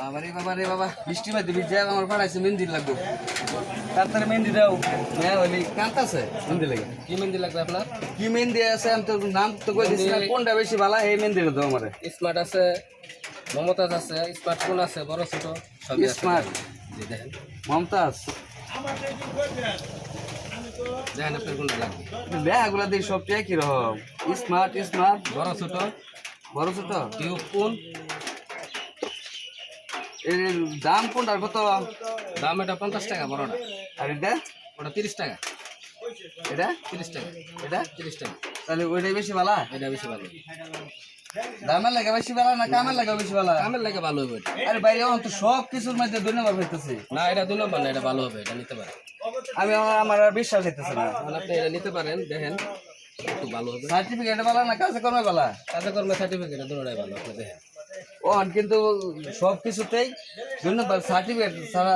বাবা রে বাবা রে বাবা। বৃষ্টি বাদে ভিজে আমার পাড়াইছে মেহেন্দি লাগবে। তাড়াতাড়ি মেহেন্দি দাও। হ্যাঁ ওই কাঁতাছে মেহেন্দি লাগে। কি মেহেন্দি লাগবে আপনার? কি মেহেন্দি আছে? আমি তো নাম তো কই দিছি না। কোনটা বেশি ভালো? এই মেহেন্দি দাও আমারে। স্মার্ট আছে মমতাজ আছে। স্মার্টফোন আছে? বড় ছোট? আছে। স্মার্ট। জি দেখেন। মমতাজ। দেখেন আপনার কোনটা লাগবে? ব্যাগুলা দিয়ে সব একই রকম। Smart smart. বড় ছোট? বড় ছোট? টিউব কোন এর দাম কোনটার কত? দাম এটা পঞ্চাশ টাকা বড়টা। আর এটা? ওটা তিরিশ টাকা। এটা? তিরিশ টাকা। এটা? তিরিশ টাকা। তাহলে ওইটাই বেশি ভালো? এটা বেশি ভালো। দামের লাগে বেশি ভালো না কামের লাগে বেশি ভালো? কামের লাগে ভালো হবে আরে ভাই এখন তো সব কিছুর মধ্যে দুই নম্বর হইতেছে। না এটা দুই নম্বর না এটা ভালো হবে এটা নিতে পারেন। আমি আমার- আর বিশ্বাস হইতেছে না। আপনি এটা নিতে পারেন দেখেন। একটু ভালো হবে। সার্টিফিকেট ভালো না কাজে কর্মে ভালো? কাজে কর্মে সার্টিফিকেট দুটোটাই ভালো আপনি দেখেন। ও কিন্তু সব কিছুতেই দুই সার্টিফিকেট ছাড়া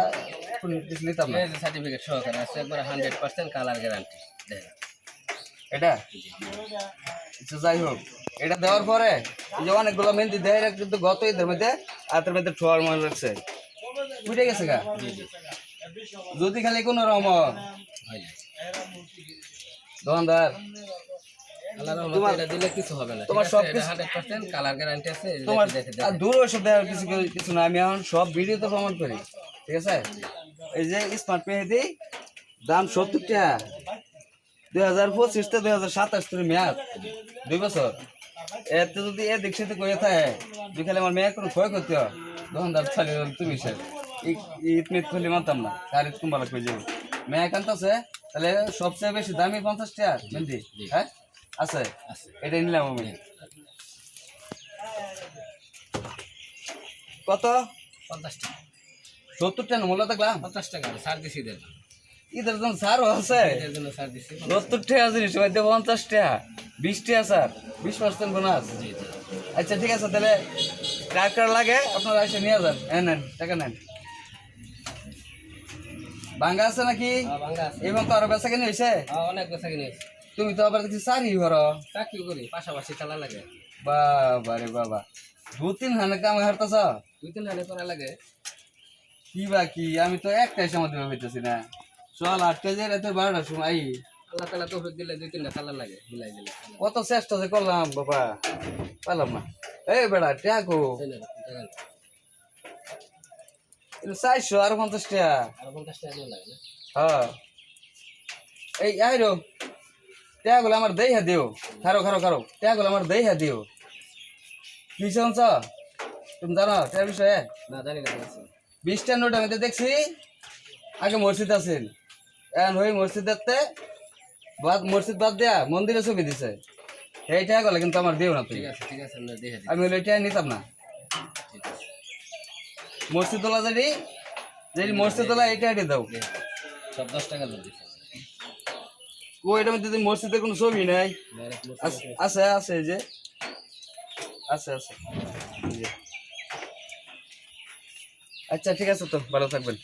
কোনো কিছু নিতাম না। সার্টিফিকেট সহকারে আছে একবার হান্ড্রেড পার্সেন্ট কালার গ্যারান্টি এটা? আচ্ছা, যাই হোক এটা দেওয়ার পরে এই যে অনেকগুলো মেহেন্দি দেয় কিন্তু গত ঈদের মধ্যে হাতের মধ্যে ঠোয়ার মনে রাখছে। উঠে গেছে গা? যদি খালি কোনো রকম দোকানদার আল্লাহর রহমতে দিলে কিছু হবে না তোমার আছে? সব কিছু- কালার গ্যারান্টি আছে তোমার দেখে আর দেখে দূর ওইসব দেওয়ার কিছু কিছু না আমি এখন সব ভিডিওতে প্রমাণ করি ঠিক আছে? এই যে স্মার্ট মেহেদি দাম সত্তর টাকা দুই হাজার পঁচিশ থেকে দুই হাজার সাতাশ করে মেয়াদ দুই বছর। এতে যদি এ কয়ে থাকে খালি আমার মেয়ের কোনো ক্ষয় করতে হয় দোকানদার খালি তুমি সে। ঈদ খুলি মানতাম না কার ঈদ কুম্বালা কই যাব মেয়ে কান্তাছে তাহলে সবচেয়ে বেশি দামি পঞ্চাশ টাকা হ্যাঁ? আছে? এটাই নিলাম আমি। কত? পঞ্চাশ টাকা। সত্তর টাকা মূল্য দেখলাম? পঞ্চাশ টাকা ছাড় দিছি দেন ঈদের জন্য ছাড়ও আছে? সত্তর টাকা জিনিস মধ্যে পঞ্চাশ টাকা। বিশ টাকা স্যার বিশ পার্সেন্ট বোনাস আচ্ছা ঠিক আছে তাহলে কার কার লাগে আপনারা এসে নিয়ে যান। হ্যাঁ নেন টাকা নেন। ভাঙ্গা আছে নাকি? হ্যাঁ, এবং তো আরও বেচা কিনে হয়েছে? হ্যাঁ, অনেক বেচা কিনে তুমি তো আবার দেখছি চারি ঘর চাকরি করি পাশাপাশি খেলা লাগে। বাবা রে বাবা। দু তিন হানে কামে হারতাছ দুই তিন হানে করা লাগে। কি বা কি? আমি তো একটাই সময় দেওয়া হইতেছি না। চল আটটা যে রাতে বারোটার সময় আই। আল্লাহ তালা তো দিলে দুই তিনটা খেলা লাগে মিলাই দিলে কত চেষ্টা যে করলাম বাবা। পারলাম না। এই বেড়া ট্যাগো। চারশো আর পঞ্চাশ টাকা আরও পঞ্চাশ টাকা লাগে হ্যাঁ। এই আইরো ট্যাগুলো আমার দেই হা দিও। খারো খারো খারো। ট্যাগুলো আমার দেই হা দিও। কি শুনছ? তুমি জানো ট্যাগ বিষয়ে? না জানি না বিশটা নোট আমি তো দেখছি। আগে মসজিদ আছেন এখন ওই মসজিদেতে বাদ মসজিদ বাদ দেয়া মন্দিরে ছবি দিছে। এই টাকা গেলে কিন্তু আমার দিও না দিই আমি ওই টাকা নিতাম না। ঠিক আছে। মসজিদওয়ালা যদি যদি মসজিদওয়ালা এই টাকা দাও। সব দশ টাকা লোক দিচ্ছে মধ্যে যদি মসজিদের কোনো ছবি নাই। আছে আছে যে। আছে আছে। আচ্ছা ঠিক আছে তো, ভালো থাকবেন।